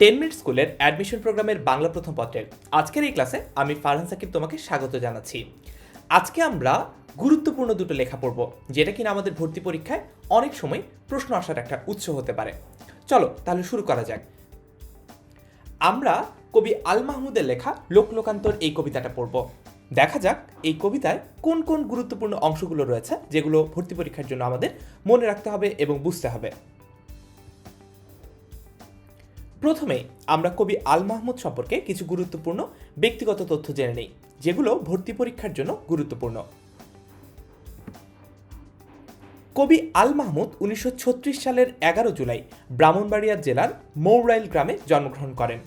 Ten minute স্কুলের admission প্রোগ্রামের বাংলা প্রথম পত্রের। আজকের এই ক্লাসে আমি ফারহান সাকিব তোমাকে স্বাগত জানাচ্ছি। আজকে আমরা গুরুত্বপূর্ণ দুটো লেখা পড়ব, যেটা কিনা আমাদের ভর্তি পরীক্ষায় অনেক সময় প্রশ্ন আসার একটা উৎস হতে পারে। চলো তাহলে শুরু করা যাক। আমরা কবি আল মাহমুদের লেখা লোকলোকান্তর এই কবিতাটা পড়ব। দেখা যাক এই কবিতায় কোন কোন গুরুত্বপূর্ণ অংশগুলো রয়েছে, যেগুলো ভর্তি পরীক্ষার জন্য আমাদের মনে রাখতে হবে এবং বুঝতে হবে। প্রথমে আমরা কবি আল মাহমুদ সম্পর্কে কিছু গুরুত্বপূর্ণ ব্যক্তিগত তথ্য জেনে নেই, যেগুলো ভর্তি পরীক্ষার জন্য গুরুত্বপূর্ণ। কবি আল মাহমুদ উনিশশো ছত্রিশ সালের এগারো জুলাই ব্রাহ্মণবাড়িয়া জেলার মৌরাইল গ্রামে জন্মগ্রহণ করেন।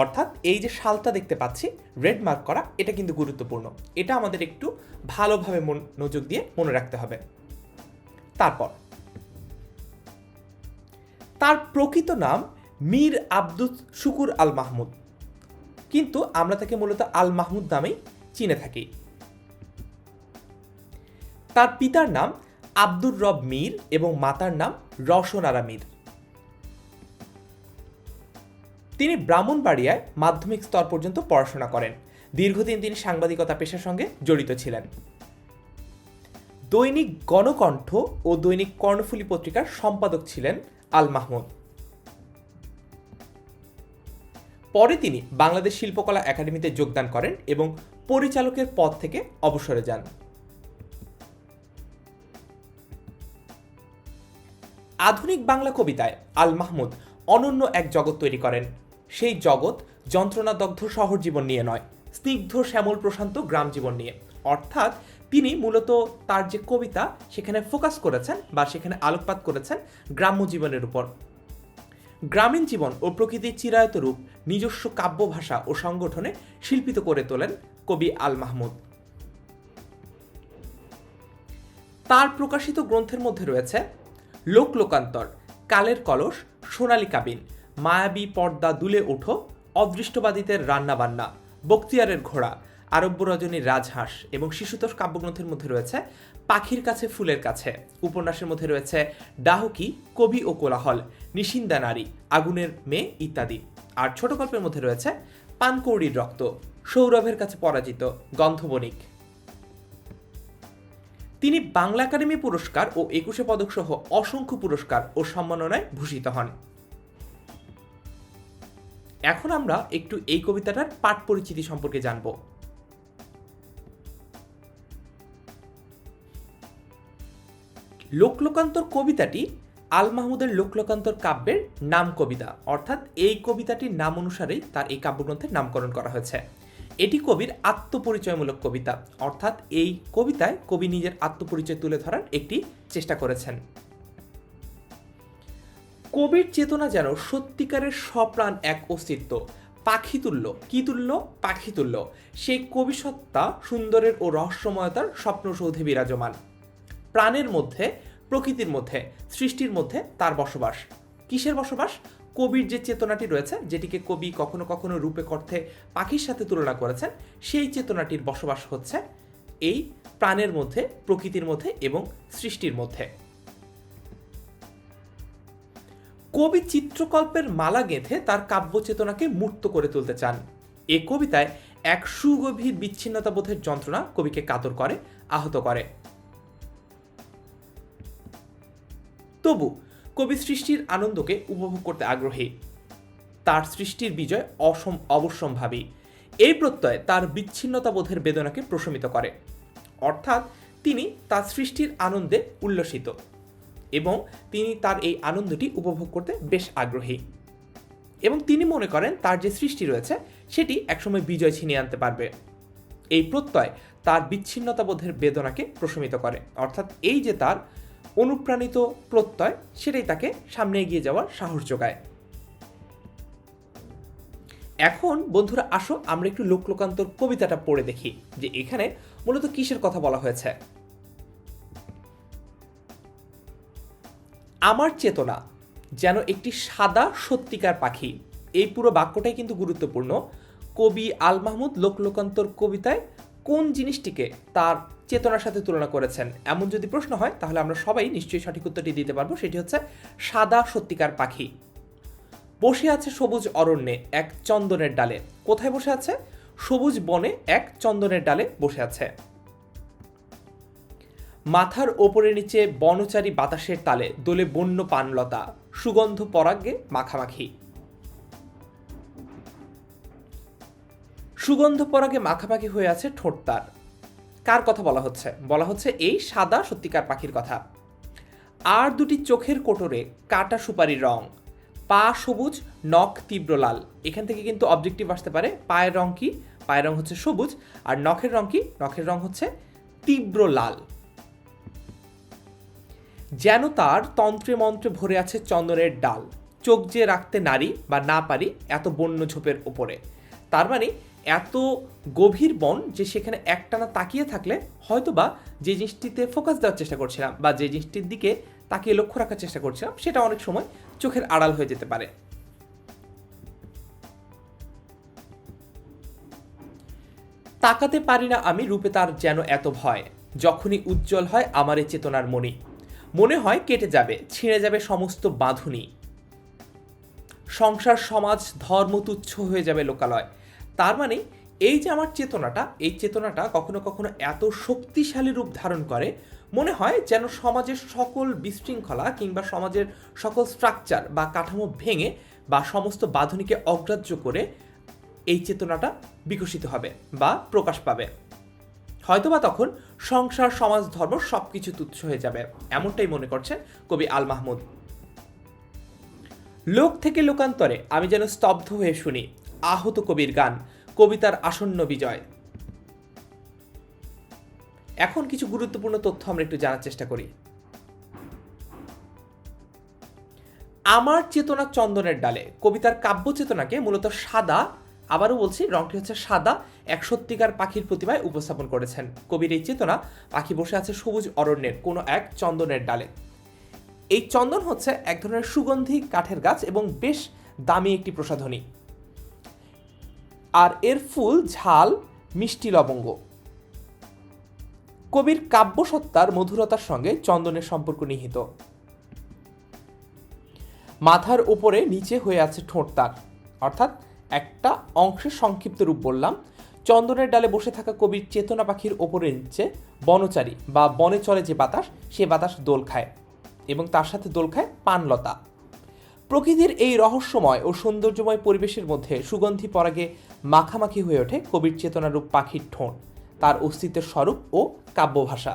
অর্থাৎ এই যে শালটা দেখতে পাচ্ছি রেড মার্ক করা, এটা কিন্তু গুরুত্বপূর্ণ। এটা আমাদের একটু ভালোভাবে মনোযোগ দিয়ে মনে রাখতে হবে। তারপর, তার প্রকৃত নাম মীর আব্দুল শুকুর আল মাহমুদ। কিন্তু আমরা তাকে মূলত আল মাহমুদ নামেই চিনে থাকি। তার পিতার নাম আব্দুর রব মীর এবং মাতার নাম রওশনারা মীর। তিনি ব্রাহ্মণবাড়িয়ায় মাধ্যমিক স্তর পর্যন্ত পড়াশোনা করেন। দীর্ঘদিন তিনি সাংবাদিকতা পেশার সঙ্গে জড়িত ছিলেন। দৈনিক গণকণ্ঠ ও দৈনিক কর্ণফুলী পত্রিকার সম্পাদক ছিলেন আল মাহমুদ। পরে তিনি বাংলাদেশ শিল্পকলা একাডেমিতে যোগদান করেন এবং পরিচালকের পদ থেকে অবসরে যান। আধুনিক বাংলা কবিতায় আল মাহমুদ অনন্য এক জগৎ তৈরি করেন। সেই জগৎ যন্ত্রণাদগ্ধ শহর জীবন নিয়ে নয়, স্নিগ্ধ, শ্যামল, প্রশান্ত গ্রাম জীবন নিয়ে। অর্থাৎ তিনি মূলত তার যে কবিতা সেখানে ফোকাস করেছেন বা সেখানে আলোকপাত করেছেন গ্রাম্য জীবনের উপর। গ্রামীণ জীবন ও প্রকৃতির চিরায়ত রূপ নিজস্ব কাব্য ভাষা ও সংগঠনে শিল্পিত করে তোলেন কবি আল মাহমুদ। তার প্রকাশিত গ্রন্থের মধ্যে রয়েছে লোকলোকান্তর, কালের কলস, সোনালী কাবিন, মায়াবী পর্দা দুলে ওঠো, অদৃষ্টবাদীদের রান্নাবান্না, বক্তিয়ারের ঘোড়া আরব্য রজনীর রাজহাঁস এবং শিশুতোষ কাব্যগ্রন্থের মধ্যে রয়েছে পাখির কাছে ফুলের কাছে। উপন্যাসের মধ্যে রয়েছে ডাহকি, কবি ও কোলাহল, নিশিন্দা নারী, আগুনের মেয়ে ইত্যাদি। আর ছোট গল্পের মধ্যে রয়েছে পানকৌড়ির রক্ত, সৌরভের কাছে পরাজিত গন্ধবণিক। তিনি বাংলা একাডেমি পুরস্কার ও একুশে পদক সহ অসংখ্য পুরস্কার ও সম্মাননায় ভূষিত হন। এখন আমরা একটু এই কবিতাটার পাঠ পরিচিতি সম্পর্কে জানব। লোকলোকান্তর কবিতাটি আল মাহমুদের লোকলোকান্তর কাব্যের নাম কবিতা। অর্থাৎ এই কবিতাটির নাম অনুসারেই তার এই কাব্যগ্রন্থের নামকরণ করা হয়েছে। এটি কবির আত্মপরিচয়মূলক কবিতা। অর্থাৎ এই কবিতায় কবি নিজের আত্মপরিচয় তুলে ধরার একটি চেষ্টা করেছেন। কবির চেতনা যেন সত্যিকারের সপ্রাণ এক অস্তিত্ব। পাখি তুল্য। কি তুল্য? পাখি তুল্য। সেই কবিসত্তা সুন্দরের ও রহস্যময়তার স্বপ্নসৌধে বিরাজমান। প্রাণের মধ্যে, প্রকৃতির মধ্যে, সৃষ্টির মধ্যে তার বসবাস। কিসের বসবাস? কবির যে চেতনাটি রয়েছে, যেটিকে কবি কখনো কখনো রূপে অর্থে পাখির সাথে তুলনা করেছেন, সেই চেতনাটির বসবাস হচ্ছে এই প্রাণের মধ্যে, প্রকৃতির মধ্যে এবং সৃষ্টির মধ্যে। কবি চিত্রকল্পের মালা গেঁথে তার কাব্য চেতনাকে মূর্ত করে তুলতে চান। এ কবিতায় এক সুগভীর বিচ্ছিন্নতাবোধের যন্ত্রণা কবিকে কাতর করে, আহত করে। তবু কবি সৃষ্টির আনন্দকে উপভোগ করতে আগ্রহী। তার সৃষ্টির বিজয় অসম, অবশ্যম্ভাবী। এই প্রত্যয় তার বিচ্ছিন্নতাবোধের বেদনাকে প্রশমিত করে। অর্থাৎ তিনি তার সৃষ্টির আনন্দে উল্লসিত এবং তিনি তার এই আনন্দটি উপভোগ করতে বেশ আগ্রহী। এবং তিনি মনে করেন তার যে সৃষ্টি রয়েছে, সেটি একসময় বিজয় ছিনিয়ে আনতে পারবে। এই প্রত্যয় তার বিচ্ছিন্নতাবোধের বেদনাকে প্রশমিত করে। অর্থাৎ এই যে তার অনুপ্রাণিত প্রত্যয় সেটাই তাকে সামনে এগিয়ে যাওয়ার সাহস যোগায়। এখন বন্ধুরা আসো, আমরা একটু লোকলোকান্তর কবিতাটা পড়ে দেখি, যে এখানে মূলত কিসের কথা বলা হয়েছে? আমার চেতনা যেন একটি সাদা সত্যিকার পাখি। এই পুরো বাক্যটাই কিন্তু গুরুত্বপূর্ণ। কবি আল মাহমুদ লোকলোকান্তর কবিতায় কোন জিনিসটিকে তার চেতনার সাথে তুলনা করেছেন। এমন যদি প্রশ্ন হয়, তাহলে আমরা সবাই নিশ্চয়ই সঠিক উত্তরটি দিতে পারব। সেটি হচ্ছে, সাদা সত্যিকার পাখি। বসে আছে সবুজ অরণ্যে এক চন্দনের ডালে। কোথায় বসে আছে? সবুজ বনে এক চন্দনের ডালে বসে আছে। মাথার ওপরে নিচে বনচারী বাতাসের তালে দোলে বন্য পানলতা, সুগন্ধ পরাগ্যে মাখামাখি। সুগন্ধ পরাগে মাখামাখি হয়ে আছে ঠোঁট তার। কার কথা বলা হচ্ছে? বলা হচ্ছে এই সাদা সত্যিকার পাখির কথা। আর দুটি চোখের কোটরে কাটা সুপারির রং। পা সবুজ, নখ তীব্র লাল। এখান থেকে কিন্তু অবজেক্টিভ আসতে পারে পায়ের রং কি? পায়ের রং হচ্ছে সবুজ আর নখের রং কি? নখের রং হচ্ছে তীব্র লাল। যেন তার তন্ত্রে মন্ত্রে ভরে আছে চন্দনের ডাল। চোখ যে রাখতে নারী বা না পারি এত বন্য ঝোপের ওপরে তার মানে এত গভীর বন যে সেখানে একটানা তাকিয়ে থাকলে হয়তোবা যে জিনিসটিতে ফোকাস দেওয়ার চেষ্টা করছিলাম বা যে জিনিসটির দিকে তাকিয়ে লক্ষ্য রাখার চেষ্টা করছিলাম, সেটা অনেক সময় চোখের আড়াল হয়ে যেতে পারে। তাকাতে পারি না আমি রূপে তার যেন এত ভয়। যখনই উজ্জ্বল হয় আমার এই চেতনার মণি। মনে হয় কেটে যাবে, ছিঁড়ে যাবে সমস্ত বাঁধুনি। সংসার, সমাজ, ধর্ম তুচ্ছ হয়ে যাবে লোকালয়। তার মানে এই যে আমার চেতনাটা, এই চেতনাটা কখনো কখনো এত শক্তিশালী রূপ ধারণ করে, মনে হয় যেন সমাজের সকল বিশৃঙ্খলা কিংবা সমাজের সকল স্ট্রাকচার বা কাঠামো ভেঙে বা সমস্ত বাঁধনীকে অগ্রাহ্য করে এই চেতনাটা বিকশিত হবে বা প্রকাশ পাবে। হয়তোবা তখন সংসার, সমাজ, ধর্ম সব কিছু তুচ্ছ হয়ে যাবে, এমনটাই মনে করছেন কবি আল মাহমুদ। লোক থেকে লোকান্তরে আমি যেন স্তব্ধ হয়ে শুনি আহত কবির গান, কবিতার আসন্ন বিজয়। এখন কিছু গুরুত্বপূর্ণ তথ্য আমরা একটু জানার চেষ্টা করি। আমার চেতনা চন্দনের ডালে, কবিতার কাব্য চেতনাকে মূলত সাদা, আবারও বলছি, রংটি হচ্ছে সাদা, এক সত্যিকার পাখির প্রতিভায় উপস্থাপন করেছেন। কবির এই চেতনা, পাখি বসে আছে সবুজ অরণ্যের, কোনো এক চন্দনের ডালে। এই চন্দন হচ্ছে এক ধরনের সুগন্ধি, কাঠের গাছ এবং বেশ দামি একটি প্রসাধনী। আর এর ফুল ঝাল, মিষ্টি লবঙ্গ। কবির কাব্যসত্তার মধুরতার সঙ্গে চন্দনের সম্পর্ক নিহিত। মাথার উপরে নিচে হয়ে আছে ঠোঁট তার অর্থাৎ একটা অংশের সংক্ষিপ্ত রূপ বললাম। চন্দনের ডালে বসে থাকা কবির চেতনা পাখির ওপরে নিচে বনচারী বা বনে চলে যে বাতাস, সে বাতাস দোল খায় এবং তার সাথে দোল খায় পানলতা। প্রকৃতির এই রহস্যময় ও সৌন্দর্যময় পরিবেশের মধ্যে সুগন্ধি পরাগে মাখামাখি হয়ে ওঠে কবির চেতনারূপ পাখির ঠোঁট, তার অস্তিত্বের স্বরূপ ও কাব্যভাষা।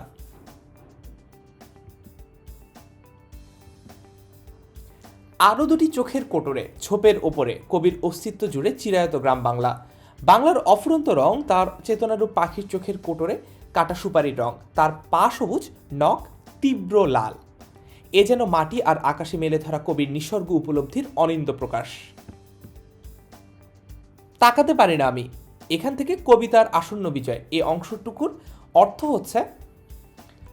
আরও দুটি চোখের কোটরে, ছোপের ওপরে কবির অস্তিত্ব জুড়ে চিরায়ত গ্রাম বাংলা। বাংলার অফুরন্ত রং তার চেতনারূপ পাখির চোখের কোটরে কাটা সুপারির রং, তার পা সবুজ, নখ তীব্র লাল। এ যেন মাটি আর আকাশে মেলে ধরা কবির নিসর্গ উপলব্ধির অনিন্দ প্রকাশ। তাকাতে পারি না আমি। এখান থেকে কবিতার আসন্ন বিজয়। এই অংশটুকুর অর্থ হচ্ছে,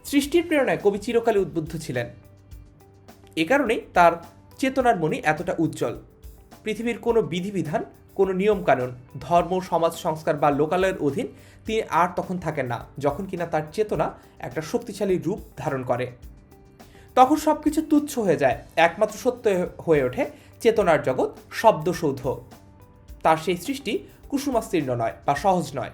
সৃষ্টির প্রেরণায় কবি চিরকালে উদ্বুদ্ধ ছিলেন। এ কারণেই তার চেতনার মনি এতটা উজ্জ্বল। পৃথিবীর কোনো বিধিবিধান, কোনো নিয়মকানুন, ধর্ম, সমাজ, সংস্কার বা লোকালয়ের অধীন তিনি আর তখন থাকেন না, যখন কিনা তার চেতনা একটা শক্তিশালী রূপ ধারণ করে। তখন সব কিছু তুচ্ছ হয়ে যায়। একমাত্র সত্য হয়ে ওঠে চেতনার জগৎ, শব্দসৌধ। তার সেই সৃষ্টি কুসুমাস্তীর্ণ নয় বা সহজ নয়।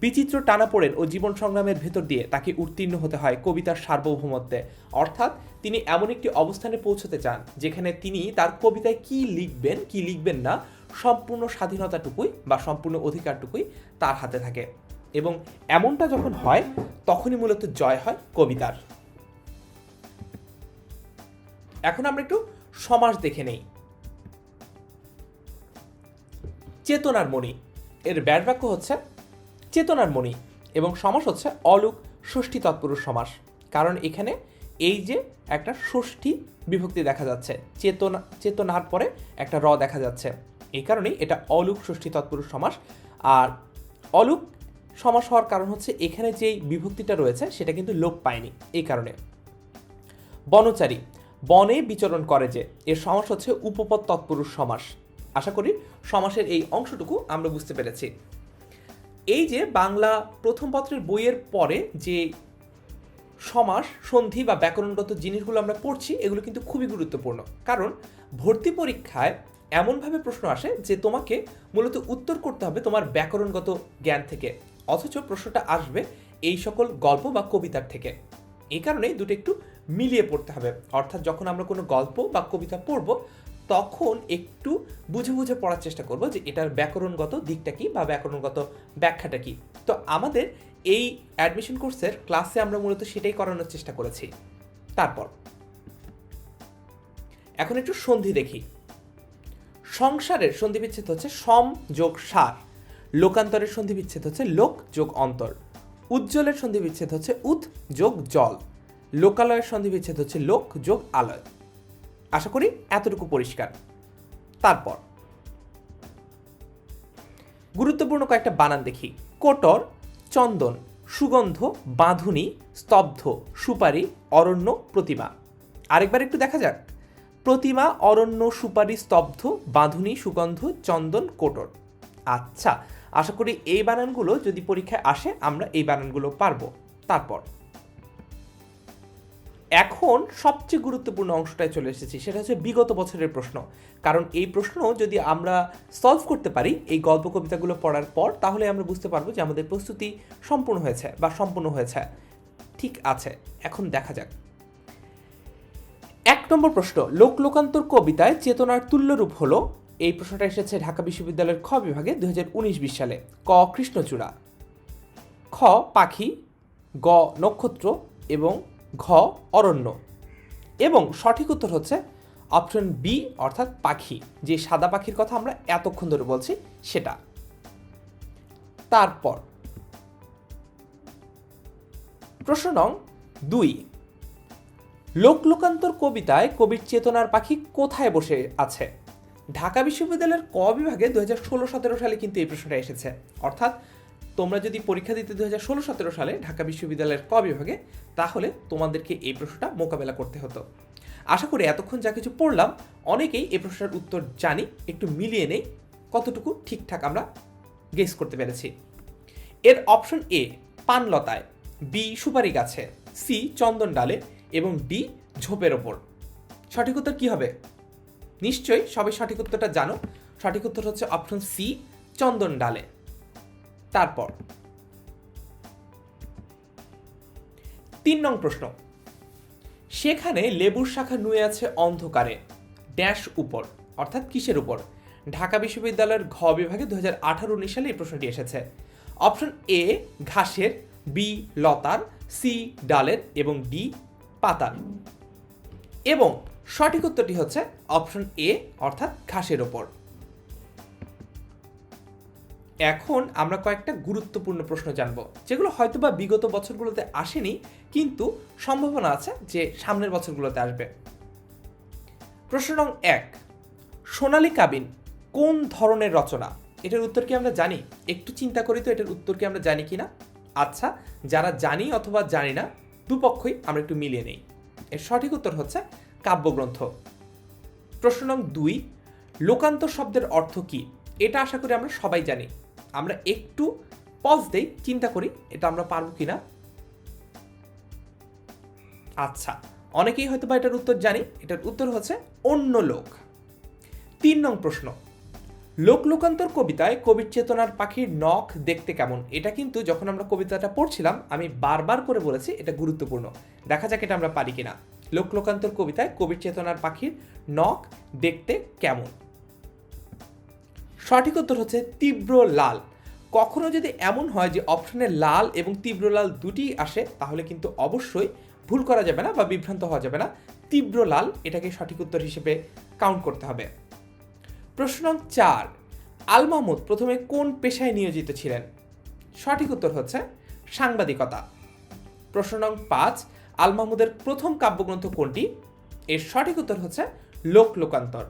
বিচিত্র টানাপোড়েন ও জীবন সংগ্রামের ভেতর দিয়ে তাকে উত্তীর্ণ হতে হয় কবিতার সার্বভৌমত্বে। অর্থাৎ তিনি এমন একটি অবস্থানে পৌঁছতে চান, যেখানে তিনি তার কবিতায় কি লিখবেন কি লিখবেন না, সম্পূর্ণ স্বাধীনতাটুকুই বা সম্পূর্ণ অধিকারটুকুই তার হাতে থাকে। এবং এমনটা যখন হয়, তখনই মূলত জয় হয় কবিতার। এখন আমরা একটু সমাস দেখে নেই। চেতনার মণি। এর ব্যাট বাক্য হচ্ছে চেতনার মণি এবং সমাস হচ্ছে অলুক, ষষ্ঠী তৎপুরুষ সমাস। কারণ এখানে এই যে একটা ষষ্ঠী বিভক্তি দেখা যাচ্ছে, চেতনা, চেতনার পরে একটা র দেখা যাচ্ছে। এই কারণেই এটা অলুক, ষষ্ঠী তৎপুরুষ সমাস। আর অলুক সমাস হওয়ার কারণ হচ্ছে এখানে যেই বিভক্তিটা রয়েছে, সেটা কিন্তু লোপ পায়নি। এই কারণে। বনচারী। বনে বিচরণ করে যে এর সমাস হচ্ছে উপপদ তৎপুরুষ সমাস। আশা করি সমাসের এই অংশটুকু আমরা বুঝতে পেরেছি। এই যে বাংলা প্রথম পত্রের বইয়ের পরে যে সমাস, সন্ধি বা ব্যাকরণগত জিনিসগুলো আমরা পড়ছি, এগুলো কিন্তু খুবই গুরুত্বপূর্ণ। কারণ ভর্তি পরীক্ষায় এমনভাবে প্রশ্ন আসে যে তোমাকে মূলত উত্তর করতে হবে তোমার ব্যাকরণগত জ্ঞান থেকে। অথচ প্রশ্নটা আসবে এই সকল গল্প বা কবিতার থেকে। এই কারণেই দুটো একটু মিলিয়ে পড়তে হবে। অর্থাৎ যখন আমরা কোনো গল্প বা কবিতা পড়ব, তখন একটু বুঝে বুঝে পড়ার চেষ্টা করব যে এটার ব্যাকরণগত দিকটা কী বা ব্যাকরণগত ব্যাখ্যাটা কী। তো আমাদের এই অ্যাডমিশন কোর্সের ক্লাসে আমরা মূলত সেটাই করানোর চেষ্টা করেছি। তারপর, এখন একটু সন্ধি দেখি। সংসারের সন্ধি বিচ্ছেদ হচ্ছে সম যোগ সার। লোকান্তরের সন্ধি বিচ্ছেদ হচ্ছে লোক যোগ অন্তর। উজ্জ্বলের সন্ধি বিচ্ছেদ হচ্ছে উৎ যোগ জল। লোকালয়ের সন্ধি বিচ্ছেদ হচ্ছে লোক যোগ আলয়। আশা করি এতটুকু পরিষ্কার। তারপর, গুরুত্বপূর্ণ কয়েকটা বানান দেখি। কোটর, চন্দন, সুগন্ধ, বাঁধুনি, স্তব্ধ, সুপারি, অরণ্য, প্রতিমা। আরেকবার একটু দেখা যাক। প্রতিমা, অরণ্য, সুপারি, স্তব্ধ, বাঁধুনি, সুগন্ধ, চন্দন, কোটর। আচ্ছা আশা করি এই বানানগুলো যদি পরীক্ষায় আসে, আমরা এই বানানগুলো পারব। তারপর এখন সবচেয়ে গুরুত্বপূর্ণ অংশটায় চলে এসেছি, সেটা হচ্ছে বিগত বছরের প্রশ্ন। কারণ এই প্রশ্ন যদি আমরা সলভ করতে পারি, এই গল্প কবিতাগুলো পড়ার পর, তাহলে আমরা বুঝতে পারব যে আমাদের প্রস্তুতি সম্পূর্ণ হয়েছে বা সম্পূর্ণ হয়েছে। ঠিক আছে, এখন দেখা যাক। এক নম্বর প্রশ্ন লোক লোকান্তর কবিতায় চেতনার তুল্যরূপ হলো। এই প্রশ্নটা এসেছে ঢাকা বিশ্ববিদ্যালয়ের খ বিভাগে দু বিশ সালে ক, কৃষ্ণচূড়া। খ, পাখি। গ, নক্ষত্র। এবং ঘ, অরণ্য। এবং সঠিক উত্তর হচ্ছে অপশন বি অর্থাৎ পাখি। যে সাদা পাখির কথা আমরা এতক্ষণ ধরে বলছি, সেটা। তারপর। প্রশ্ন নং দুই। লোকলোকান্তর কবিতায় কবির চেতনার পাখি কোথায় বসে আছে? ঢাকা বিশ্ববিদ্যালয়ের ক বিভাগে দু হাজার সালে কিন্তু এই প্রশ্নটা এসেছে। অর্থাৎ তোমরা যদি পরীক্ষা দিতে দু হাজার ষোলো সতেরো সালে ঢাকা বিশ্ববিদ্যালয়ের ক বিভাগে, তাহলে তোমাদেরকে এই প্রশ্নটা মোকাবেলা করতে হতো। আশা করি এতক্ষণ যা কিছু পড়লাম, অনেকেই এই প্রশ্নের উত্তর জানি, একটু মিলিয়ে নেই, কতটুকু ঠিকঠাক আমরা গেস করতে পেরেছি। এর অপশন এ পানলতায় বি সুপারি গাছে সি চন্দন ডালে এবং ডি ঝোপের ওপর। সঠিক উত্তর কী হবে? নিশ্চয়ই সবাই সঠিক উত্তরটা জানো। সঠিক উত্তর হচ্ছে অপশন সি চন্দন ডালে তারপর। তিন নং প্রশ্ন। সেখানে লেবুর শাখা নুয়ে আছে অন্ধকারে, ড্যাশ উপর, অর্থাৎ কিসের উপর? ঢাকা বিশ্ববিদ্যালয়ের ঘ বিভাগে দু হাজার আঠারো উনিশ সালে এই প্রশ্নটি এসেছে। অপশন এ, ঘাসের, বি, লতার, সি, ডালের এবং ডি, পাতার। এবং সঠিক উত্তরটি হচ্ছে অপশন এ, অর্থাৎ ঘাসের ওপর এখন আমরা কয়েকটা গুরুত্বপূর্ণ প্রশ্ন জানব, যেগুলো হয়তোবা বিগত বছরগুলোতে আসেনি, কিন্তু সম্ভাবনা আছে যে সামনের বছরগুলোতে আসবে। প্রশ্ন নং এক, সোনালী কাবিন কোন ধরনের রচনা? এটার উত্তর কি আমরা জানি? একটু চিন্তা করি তো এটার উত্তর কি আমরা জানি কি না আচ্ছা যারা জানি অথবা জানি না, দুপক্ষই আমরা একটু মিলিয়ে নেই। এর সঠিক উত্তর হচ্ছে কাব্যগ্রন্থ। প্রশ্ন নং দুই লোকান্তর শব্দের অর্থ কি? এটা আশা করি আমরা সবাই জানি। আমরা একটু পজ দেই, চিন্তা করি এটা আমরা পারব কিনা। আচ্ছা অনেকেই হয়তো বা এটার উত্তর জানি, এটার উত্তর হচ্ছে অন্য লোক। তিন নং প্রশ্ন, লোক লোকান্তর কবিতায় কবির চেতনার পাখির নখ দেখতে কেমন? এটা কিন্তু যখন আমরা কবিতাটা পড়ছিলাম, আমি বারবার করে বলেছি, এটা গুরুত্বপূর্ণ। দেখা যাক এটা আমরা পারি কিনা। লোক লোকান্তর কবিতায় কবির চেতনার পাখির নখ দেখতে কেমন? সঠিক উত্তর হচ্ছে তীব্র লাল। কখনো যদি এমন হয় যে অপশনে লাল এবং তীব্র লাল দুটি আসে, তাহলে কিন্তু অবশ্যই ভুল করা যাবে না বা বিভ্রান্ত হওয়া যাবে না। তীব্র লাল, এটাকে সঠিক উত্তর হিসেবে কাউন্ট করতে হবে। প্রশ্ন চার, আল মাহমুদ প্রথমে কোন পেশায় নিয়োজিত ছিলেন? সঠিক উত্তর হচ্ছে সাংবাদিকতা। প্রশ্ন নং পাঁচ, আল মাহমুদের প্রথম কাব্যগ্রন্থ কোনটি? এর সঠিক উত্তর হচ্ছে লোক লোকান্তর।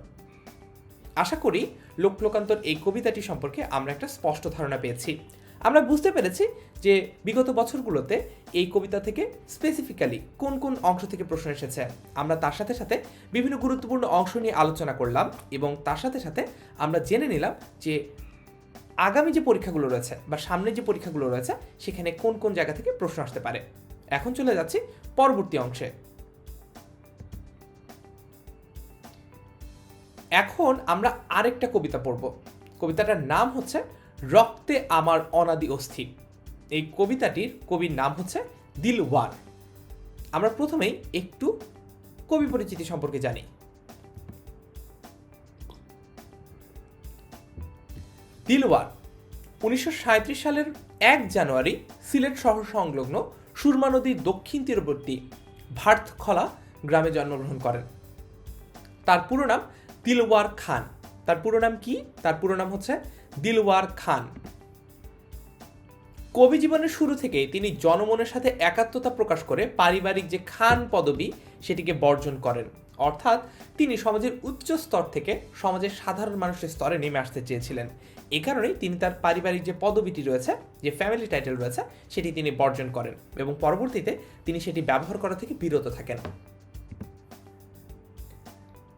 আশা করি লোক লোকান্তর এই কবিতাটি সম্পর্কে আমরা একটা স্পষ্ট ধারণা পেয়েছি। আমরা বুঝতে পেরেছি যে বিগত বছরগুলোতে এই কবিতা থেকে স্পেসিফিক্যালি কোন কোন অংশ থেকে প্রশ্ন এসেছে। আমরা তার সাথে সাথে বিভিন্ন গুরুত্বপূর্ণ অংশ নিয়ে আলোচনা করলাম এবং তার সাথে সাথে আমরা জেনে নিলাম যে আগামী যে পরীক্ষাগুলো রয়েছে বা সামনে যে পরীক্ষাগুলো রয়েছে, সেখানে কোন কোন জায়গা থেকে প্রশ্ন আসতে পারে। এখন চলে যাচ্ছি পরবর্তী অংশে। এখন আমরা আরেকটা কবিতা পড়ব। কবিতাটার নাম হচ্ছে রক্তে আমার অনাদি অস্থি। এই কবিতাটির কবির নাম হচ্ছে দিলওয়ার। আমরা প্রথমেই একটু কবি পরিচিতি সম্পর্কে জানি। দিলওয়ার, উনিশশো সাঁইত্রিশ সালের এক জানুয়ারি সিলেট শহর সংলগ্ন সুরমা নদীর দক্ষিণ তীরবর্তী ভার্থখলা গ্রামে জন্মগ্রহণ করেন। তার পুরো নাম দিলওয়ার খান। তার পুরো নাম কি? তার পুরো নাম হচ্ছে দিলওয়ার খান। কবি জীবনের শুরু থেকেই তিনি জনমনের সাথে একাত্মতা প্রকাশ করে পারিবারিক যে খান পদবি, সেটিকে বর্জন করেন। অর্থাৎ তিনি সমাজের উচ্চ স্তর থেকে সমাজের সাধারণ মানুষের স্তরে নেমে আসতে চেয়েছিলেন। এ কারণেই তিনি তার পারিবারিক যে পদবিটি রয়েছে, যে ফ্যামিলি টাইটেল রয়েছে, সেটি তিনি বর্জন করেন এবং পরবর্তীতে তিনি সেটি ব্যবহার করা থেকে বিরত থাকেন।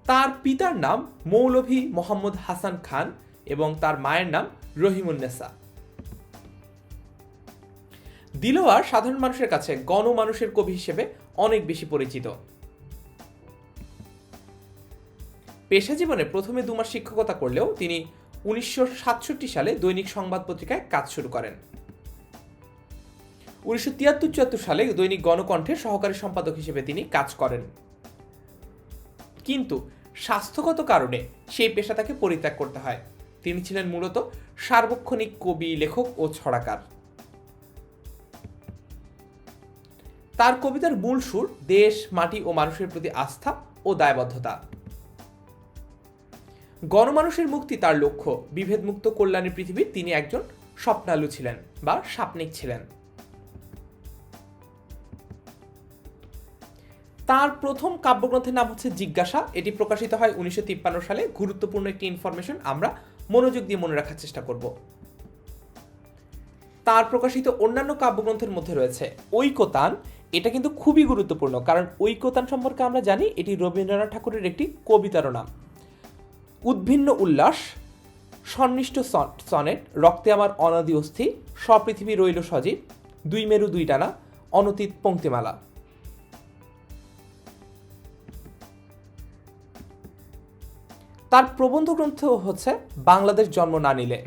তার পিতার নাম মৌলভী মোহাম্মদ হাসান খান এবং তার মায়ের নাম রহিমুন্নেসা দিলোয়ার সাধারণ মানুষের কাছে গণমানুষের কবি হিসেবে অনেক বেশি পরিচিত। পেশা জীবনে প্রথমে দুমাস শিক্ষকতা করলেও তিনি উনিশশো সাতষট্টি সালে দৈনিক সংবাদ পত্রিকায় কাজ শুরু করেন। উনিশশো তিয়াত্তর চুয়াত্তর সালে দৈনিক গণকণ্ঠের সহকারী সম্পাদক হিসেবে তিনি কাজ করেন। কিন্তু স্বাস্থ্যগত কারণে সেই পেশা তাকে পরিত্যাগ করতে হয়। তিনি ছিলেন মূলত সার্বক্ষণিক কবি, লেখক ও ছড়াকার। তার কবিতার মূল সুর দেশ, মাটি ও মানুষের প্রতি আস্থা ও দায়বদ্ধতা। গণমানুষের মুক্তি তার লক্ষ্য। বিভেদমুক্ত কল্যাণী পৃথিবীর তিনি একজন স্বপ্নালু ছিলেন বা স্বপ্নিক ছিলেন। তার প্রথম কাব্যগ্রন্থের নাম হচ্ছে জিজ্ঞাসা। এটি প্রকাশিত হয় উনিশশো তিপ্পান্ন সালে। গুরুত্বপূর্ণ একটি ইনফরমেশন আমরা মনোযোগ দিয়ে মনে রাখার চেষ্টা করব। তার প্রকাশিত অন্যান্য কাব্যগ্রন্থের মধ্যে রয়েছে ঐকতান। এটা কিন্তু খুবই গুরুত্বপূর্ণ, কারণ ঐকতান সম্পর্কে আমরা জানি এটি রবীন্দ্রনাথ ঠাকুরের একটি কবিতারও নাম। উদ্ভিন্ন উল্লাস সন্নিষ্ঠ সনেট, রক্তে আমার অনাদি অস্থি, স্বপৃথিবী রইল সজীব, দুই মেরু দুই টানা, অনতীত পঙ্ক্তিমালা। তার প্রবন্ধ গ্রন্থ হচ্ছে বাংলাদেশ জন্ম না নিলে।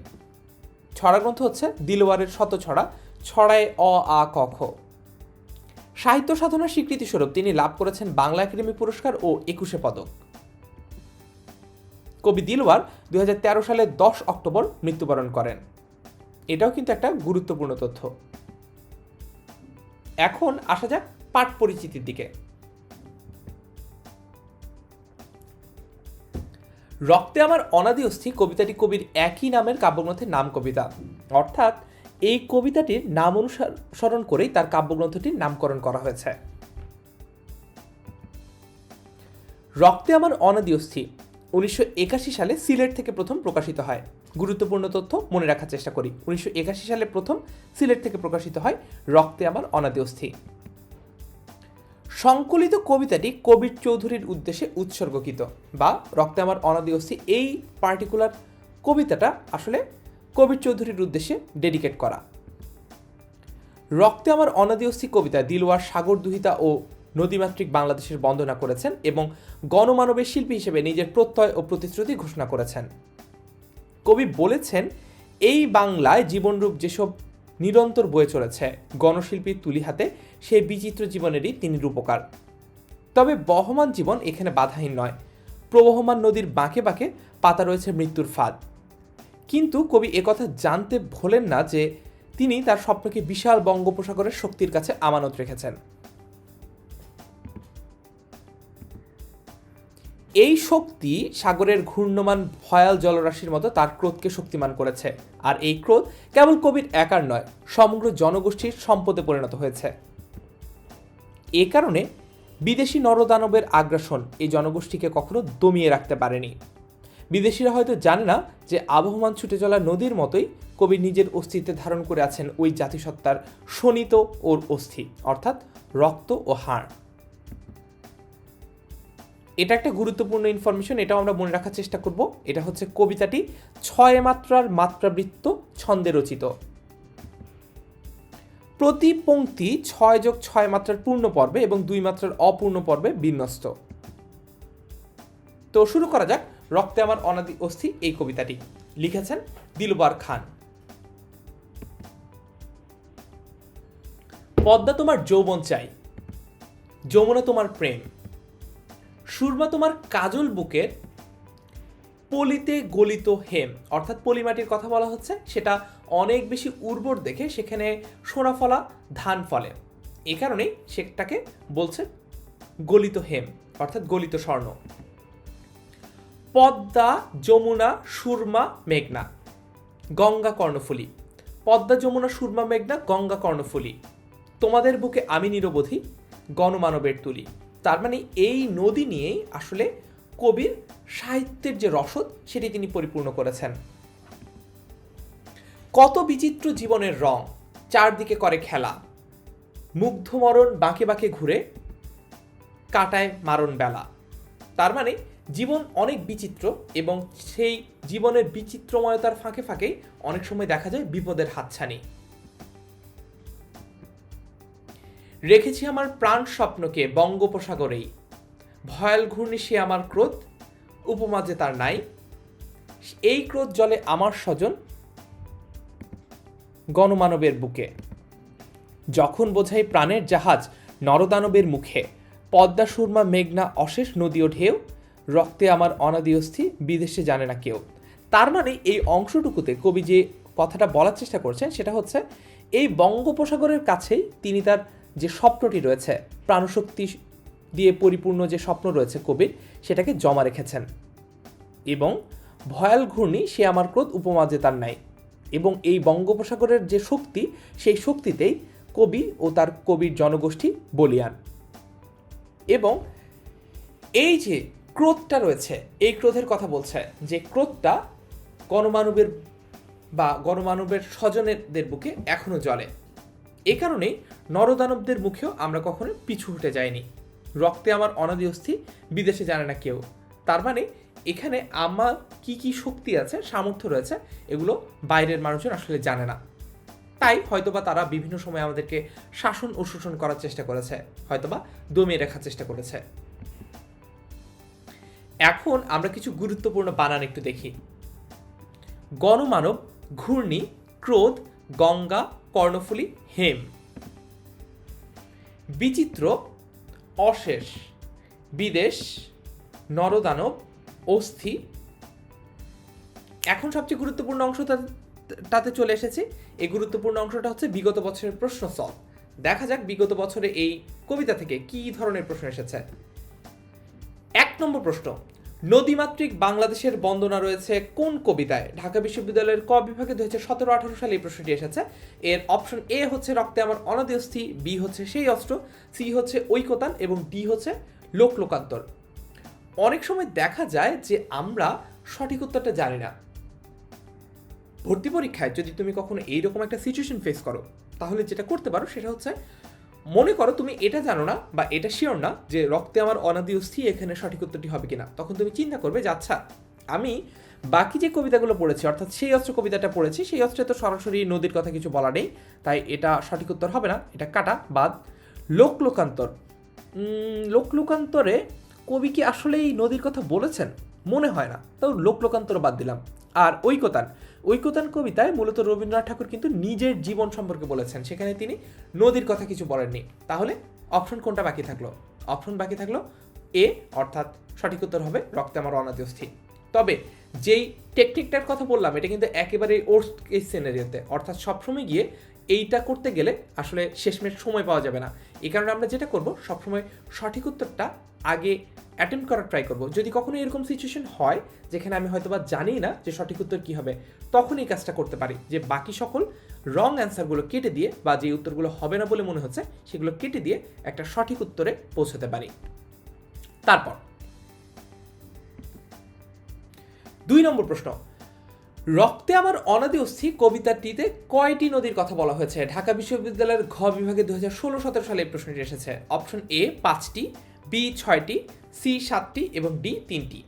ছড়া গ্রন্থ হচ্ছে দিলওয়ারের শত ছড়া ছড়ায় অ, আ, ক, খ। সাহিত্য সাধনার স্বীকৃতিস্বরূপ তিনি লাভ করেছেন বাংলা একাডেমি পুরস্কার ও একুশে পদক। কবি দিলওয়ার দু হাজার তেরো সালে দশ অক্টোবর মৃত্যুবরণ করেন। এটাও কিন্তু একটা গুরুত্বপূর্ণ তথ্য। এখন আসা যাক পাঠ পরিচিতির দিকে। রক্তে আমার অনাদি অস্থি কবিতাটি কবির একই নামের কাব্যগ্রন্থের নাম কবিতা। অর্থাৎ এই কবিতাটির নাম অনুসরণ করেই তার কাব্যগ্রন্থটির নামকরণ করা হয়েছে। রক্তে আমার অনাদি অস্থি উনিশশো একাশি সালে সিলেট থেকে প্রথম প্রকাশিত হয়। গুরুত্বপূর্ণ তথ্য মনে রাখার চেষ্টা করি। উনিশশো একাশি সালে প্রথম সিলেট থেকে প্রকাশিত হয় রক্তে আমার অনাদি অস্থি। সংকলিত কবিতাটি কবির চৌধুরীর উদ্দেশ্যে উৎসর্গকৃত বা রক্তে আমার অনাদি অস্থি এই পার্টিকুলার কবিতাটা আসলে কবির চৌধুরীর উদ্দেশ্যে ডেডিকেট করা। রক্তে আমার অনাদি অস্থি কবিতা দিলওয়ার সাগর দুহিতা ও নদীমাতৃক বাংলাদেশের বন্দনা করেছেন এবং গণমানবের শিল্পী হিসেবে নিজের প্রত্যয় ও প্রতিশ্রুতি ঘোষণা করেছেন। কবি বলেছেন, এই বাংলায় জীবনরূপ যেসব নিরন্তর বয়ে চলেছে গণশিল্পীর তুলি হাতে সেই বিচিত্র জীবনেরই তিনি রূপকার। তবে বহমান জীবন এখানে বাধাহীন নয়। প্রবহমান নদীর বাঁকে বাঁকে পাতা রয়েছে মৃত্যুর ফাঁদ। কিন্তু কবি একথা জানতে ভোলেন না যে তিনি তার স্বপ্নকে বিশাল বঙ্গোপসাগরের শক্তির কাছে আমানত রেখেছেন। এই শক্তি সাগরের ঘূর্ণমান ভয়াল জলরাশির মতো তার ক্রোধকে শক্তিমান করেছে। আর এই ক্রোধ কেবল কবির একার নয়, সমগ্র জনগোষ্ঠীর সম্পদে পরিণত হয়েছে। এ কারণে বিদেশি নরদানবের আগ্রাসন এই জনগোষ্ঠীকে কখনো দমিয়ে রাখতে পারেনি। বিদেশিরা হয়তো জানে না যে আবহমান ছুটে চলা নদীর মতোই কবি নিজের অস্তিত্বে ধারণ করে আছেন ওই জাতিসত্তার শোণিত ওর অস্থি, অর্থাৎ রক্ত ও হাড়। এটা একটা গুরুত্বপূর্ণ ইনফরমেশন এটাও আমরা মনে রাখার চেষ্টা করব। এটা হচ্ছে কবিতাটি, ছয় মাত্রার মাত্রাবৃত্ত ছন্দে রচিত। প্রতি পংক্তি ছয় যোগ ছয় মাত্রার পূর্ণ পর্বে এবং দুই মাত্রার অপূর্ণ পর্বে বিন্যস্ত। তো শুরু করা যাক, রক্তে আমার অনাদি অস্থি, এই কবিতাটি। লিখেছেন দিলবার খান। পদ্মা তোমার যৌবন চাই, যমুনা তোমার প্রেম। সুরমা তোমার কাজল বুকের পলিতে গলিত হেম। অর্থাৎ পলিমাটির কথা বলা হচ্ছে, সেটা অনেক বেশি উর্বর দেখে সেখানে সোনা ফলা, ধান ফলে। এ কারণেই সেটাকে বলছে গলিত হেম, অর্থাৎ গলিত স্বর্ণ। পদ্মা, যমুনা, সুরমা, মেঘনা, গঙ্গা কর্ণফুলী। পদ্মা, যমুনা, সুরমা, মেঘনা, গঙ্গা কর্ণফুলী। তোমাদের বুকে আমি নিরবধি গণমানবের তুলি। তার মানে এই নদী নিয়েই আসলে কবির সাহিত্যের যে রসদ, সেটি তিনি পরিপূর্ণ করেছেন। কত বিচিত্র জীবনের রং, চারদিকে করে খেলা। মুগ্ধমরণ বাঁকে বাঁকে ঘুরে, কাটায় মারণ বেলা। তার মানে জীবন অনেক বিচিত্র এবং সেই জীবনের বিচিত্রময়তার ফাঁকে ফাঁকেই অনেক সময় দেখা যায় বিপদের হাতছানি। রেখেছি আমার প্রাণ স্বপ্নকে বঙ্গোপসাগরেই। ভয়াল ঘূর্ণি সে আমার ক্রোধ, উপমা যে তার নাই। এই ক্রোধ জলে আমার স্বজন গণমানবের বুকে। যখন বোঝাই প্রাণের জাহাজ নরদানবের মুখে, পদ্মা সুরমা মেঘনা অশেষ নদী ও ঢেউ, রক্তে আমার অনাদি অস্থি বিদেশে জানে না কেউ। তার মানে এই অংশটুকুতে কবি যে কথাটা বলার চেষ্টা করছেন সেটা হচ্ছে, এই বঙ্গোপসাগরের কাছেই তিনি তার যে স্বপ্নটি রয়েছে, প্রাণশক্তি দিয়ে পরিপূর্ণ যে স্বপ্ন রয়েছে কবির সেটাকে জমা রেখেছেন। এবং ভয়াল ঘূর্ণি সে আমার ক্রোধ উপমা যে তার নাই। এবং এই বঙ্গোপসাগরের যে শক্তি, সেই শক্তিতেই কবি ও তার কবির জনগোষ্ঠী বলিয়ান। এবং এই যে ক্রোধটা রয়েছে, এই ক্রোধের কথা বলছে, যে ক্রোধটা গণমানবের বা গণমানবের স্বজনেদের বুকে এখনও জ্বলে। এ কারণেই নরদানবদের মুখেও আমরা কখনো পিছু হটে যাইনি। রক্তে আমার অনাদি অস্থি, বিদেশে জানে না কেউ। তার মানে এখানে আমার কি কি শক্তি আছে, সামর্থ্য রয়েছে, এগুলো বাইরের মানুষজন আসলে জানে না। তাই হয়তোবা তারা বিভিন্ন সময় আমাদেরকে শাসন ও শোষণ করার চেষ্টা করেছে, হয়তোবা দমিয়ে রাখার চেষ্টা করেছে। এখন আমরা কিছু গুরুত্বপূর্ণ বানান একটু দেখি। গণমানব, ঘূর্ণি, ক্রোধ, গঙ্গা কর্ণফুলী, হেম। বিচিত্র, অশেষ। বিদেশ, নরদানব, অস্থি। এখন সবচেয়ে গুরুত্বপূর্ণ অংশ তাতে চলে এসেছে। এই গুরুত্বপূর্ণ অংশটা হচ্ছে বিগত বছরের প্রশ্ন সলভ দেখা যাক বিগত বছরে এই কবিতা থেকে কি ধরনের প্রশ্ন এসেছে। এক নম্বর প্রশ্ন নদীমাতৃক বাংলাদেশের বন্দনা রয়েছে কোন কবিতায়? ঢাকা বিশ্ববিদ্যালয়ের ক বিভাগে দু হাজার সতেরো, আঠারো সালে এই প্রশ্নটি এসেছে। এর অপশন এ হচ্ছে রক্তে আমার অনাদি বি হচ্ছে সেই অস্ত্র, সি হচ্ছে ঐকতান এবং ডি হচ্ছে লোক লোকান্তর অনেক সময় দেখা যায় যে আমরা সঠিক উত্তরটা জানি না। ভর্তি পরীক্ষায় যদি তুমি কখনো এইরকম একটা সিচুয়েশন ফেস করো, তাহলে যেটা করতে পারো সেটা হচ্ছে মনে করো তুমি এটা জানো না বা এটা শিওর না যে রক্তে আমার অনাদি অস্থি এখানে সঠিক উত্তরটি হবে কিনা। তখন তুমি চিন্তা করবে যে আচ্ছা আমি বাকি যে কবিতাগুলো পড়েছি অর্থাৎ সেই অস্ত্র কবিতাটা পড়েছি সেই অস্ত্রে তো সরাসরি নদীর কথা কিছু বলা নেই তাই এটা সঠিক উত্তর হবে না এটা কাটা বাদ। লোক লোকান্তর উম, লোক লোকান্তরে কবি কি আসলেই নদীর কথা বলেছেন? মনে হয় না। তাও লোক লোকান্তর বাদ দিলাম। আর ঐকতান ঐকতান কবিতায় মূলত রবীন্দ্রনাথ ঠাকুর কিন্তু নিজের জীবন সম্পর্কে বলেছেন। সেখানে তিনি নদীর কথা কিছু বলেননি। তাহলে অপশন কোনটা বাকি থাকল? অপশন বাকি থাকল এ, অর্থাৎ সঠিক উত্তর হবে রক্তে আমার অনাদি অস্থি তবে যেই টেকনিকটার কথা বললাম, এটা কিন্তু একেবারে ওর্স কেস সিনারিওতে অর্থাৎ সবসময় গিয়ে এইটা করতে গেলে আসলে শেষমেশ সময় পাওয়া যাবে না। এই কারণে আমরা যেটা করব, সবসময় সঠিক উত্তরটা আগে অ্যাটেম্প করার ট্রাই করব। যদি কখনো এরকম সিচুয়েশন হয়, যেখানে আমি হয়তো বা জানি না যে সঠিক উত্তর কী হবে, তখন এই কাজটা করতে পারি। যে বাকি সকল রং অ্যান্সারগুলো কেটে দিয়ে বা যে উত্তরগুলো হবে না বলে মনে হচ্ছে, সেগুলো কেটে দিয়ে একটা সঠিক উত্তরে পৌঁছাতে পারি। তারপর, দুই নম্বর প্রশ্ন। রক্তে আমার অনাদি অস্থি, কবিতাটিতে কয়টি নদীর কথা বলা হয়েছে? ঢাকা বিশ্ববিদ্যালয়ের ঘ বিভাগে দু হাজার ষোলো, সতেরো সালে এই প্রশ্নটি এসেছে। অপশন এ, পাঁচটি, বি, ছয়টি, সি, সাতটি এবং ডি, তিনটি।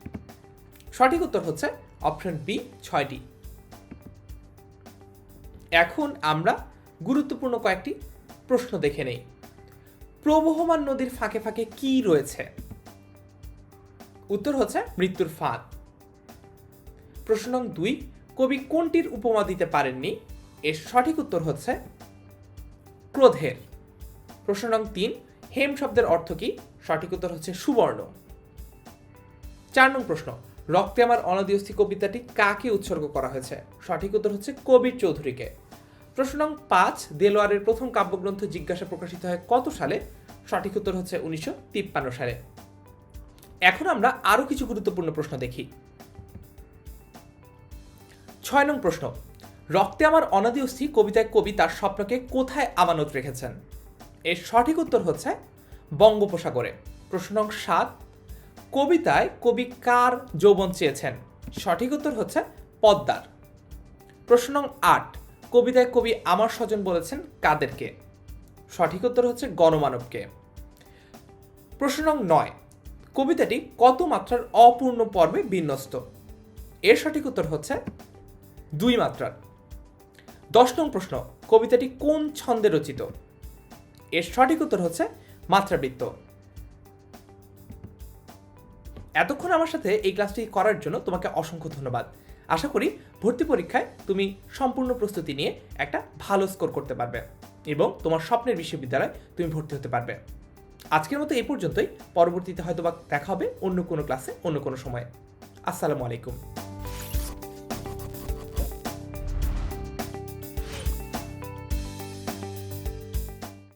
সঠিক উত্তর হচ্ছে অপশন বি, ছয়টি। এখন আমরা গুরুত্বপূর্ণ কয়েকটি প্রশ্ন দেখে নেই। প্রবহমান নদীর ফাঁকে ফাঁকে কি রয়েছে? উত্তর হচ্ছে মৃত্যুর ফাঁদ। প্রশ্ন নং দুই কবি কোনটির উপমা দিতে পারেননি? এর সঠিক উত্তর হচ্ছে ক্রোধের। প্রশ্ন নং তিন, হেম শব্দের অর্থ কি? সঠিক উত্তর হচ্ছে সুবর্ণ। চার নং প্রশ্ন, রক্তে আমার অনাদিয়স্থি কবিতাটি কাকে উৎসর্গ করা হয়েছে? সঠিক উত্তর হচ্ছে কবির চৌধুরীকে। প্রশ্ন নং পাঁচ, দেলোয়ারের প্রথম কাব্যগ্রন্থ জিজ্ঞাসা প্রকাশিত হয় কত সালে? সঠিক উত্তর হচ্ছে উনিশশো তিপ্পান্ন সালে। এখন আমরা আরও কিছু গুরুত্বপূর্ণ প্রশ্ন দেখি। ছয় নং প্রশ্ন। রক্তে আমার অনাদি অস্থি কবিতায় কবি তার স্বপ্নকে কোথায় আমানত রেখেছেন? এর সঠিক উত্তর হচ্ছে বঙ্গোপসাগরে। প্রশ্ন নং সাত, কবিতায় কবি কার যৌবন চেয়েছেন? সঠিক উত্তর হচ্ছে পদ্মার। প্রশ্ন নং আট, কবিতায় কবি আমার স্বজন বলেছেন কাদেরকে? সঠিক উত্তর হচ্ছে গণমানবকে। প্রশ্ন নং নয়, কবিতাটি কত মাত্রার অপূর্ণ পর্বে বিন্যস্ত? এর সঠিক উত্তর হচ্ছে দুই মাত্রার। দশ নং প্রশ্ন, কবিতাটি কোন ছন্দে রচিত? এর সঠিক উত্তর হচ্ছে মাত্রাবৃত্ত। এতক্ষণ আমার সাথে এই ক্লাসটি করার জন্য তোমাকে অসংখ্য ধন্যবাদ। আশা করি ভর্তি পরীক্ষায় তুমি সম্পূর্ণ প্রস্তুতি নিয়ে একটা ভালো স্কোর করতে পারবে এবং তোমার স্বপ্নের বিশ্ববিদ্যালয়ে তুমি ভর্তি হতে পারবে। আজকের মতো এই পর্যন্তই। পরবর্তীতে হয়তো বা দেখা হবে অন্য কোনো ক্লাসে, অন্য কোনো সময়। আসসালামু আলাইকুম।